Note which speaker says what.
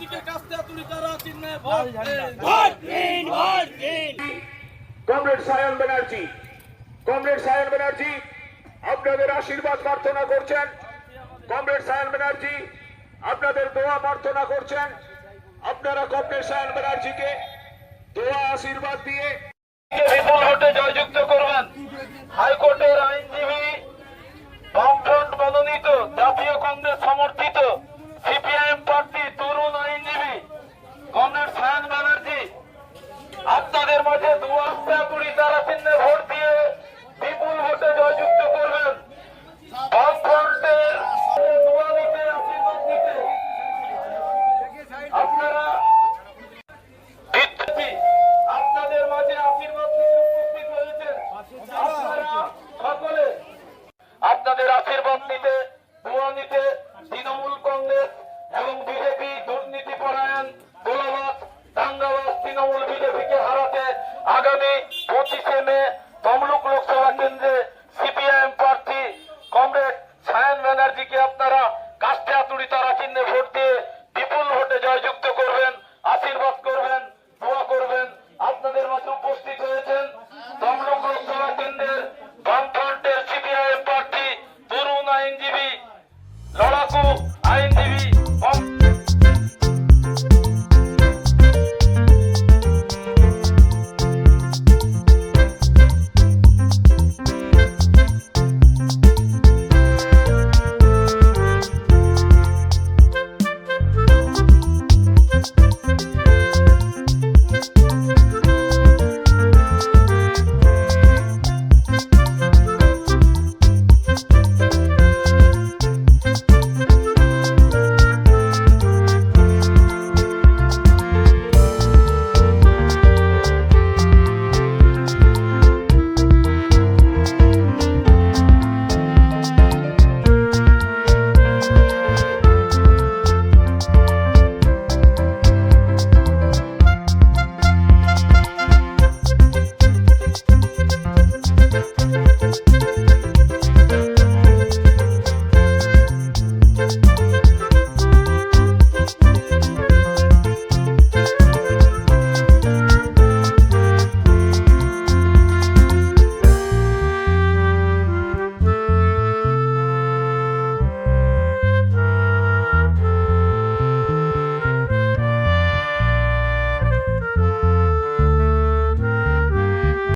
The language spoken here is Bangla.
Speaker 1: দিকে কাস্তে তুলি
Speaker 2: আপনাদের আশীর্বাদ প্রার্থনা করছেন। কমরেড সায়ন ব্যানার্জি, আপনাদের দোয়া প্রার্থনা করছেন। আপনারা কমরেড সায়ন ব্যানার্জিকে দোয়া আশীর্বাদ দিয়ে
Speaker 1: দুর্নীতিতে দুর্নীতি তৃণমূল কংগ্রেস এবং বিজেপি দুর্নীতি পরায়ণ গোলাবাস দাঙ্গাবাস তৃণমূল বিজেপিকে হারাতে আগামী পঁচিশে মে তমলুক লোকসভা কেন্দ্রে সিপিআইএম প্রার্থী কমরেড সায়ন ব্যানার্জিকে আপনারা কাস্তে আতুড়ি তারা চিহ্নে ভোট দিয়ে বিপুল ভোটে জয়যুক্ত করবেন, আশীর্বাদ করবেন, দোয়া করবেন। আপনাদের মাঝে উপস্থিত হয়েছেন তমলুক আইনজীবী লড়াকু